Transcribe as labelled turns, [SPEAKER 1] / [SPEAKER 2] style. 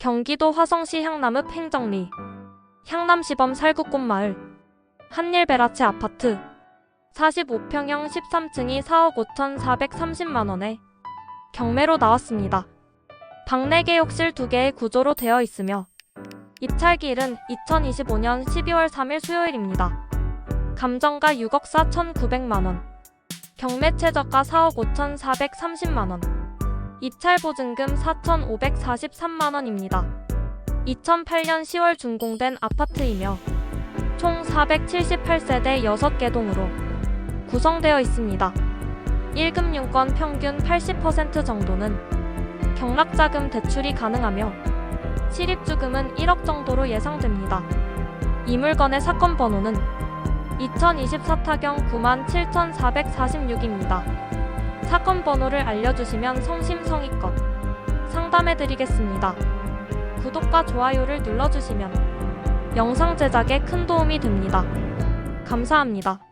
[SPEAKER 1] 경기도 화성시 향남읍 행정리 향남시범 살구꽃 마을 한일 베라체 아파트 45평형 13층이 4억 5,430만 원에 경매로 나왔습니다. 방내 개 욕실 2개의 구조로 되어 있으며 입찰기일은 2025년 12월 3일 수요일입니다. 감정가 6억 4,900만 원, 경매 최저가 4억 5,430만 원, 입찰 보증금 4,543만 원입니다. 2008년 10월 준공된 아파트이며 총 478세대 6개 동으로 구성되어 있습니다. 1금융권 평균 80% 정도는 경락자금 대출이 가능하며 실입주금은 1억 정도로 예상됩니다. 이 물건의 사건 번호는 2024 타경 97,446입니다. 사건 번호를 알려주시면 성심성의껏 상담해드리겠습니다. 구독과 좋아요를 눌러주시면 영상 제작에 큰 도움이 됩니다. 감사합니다.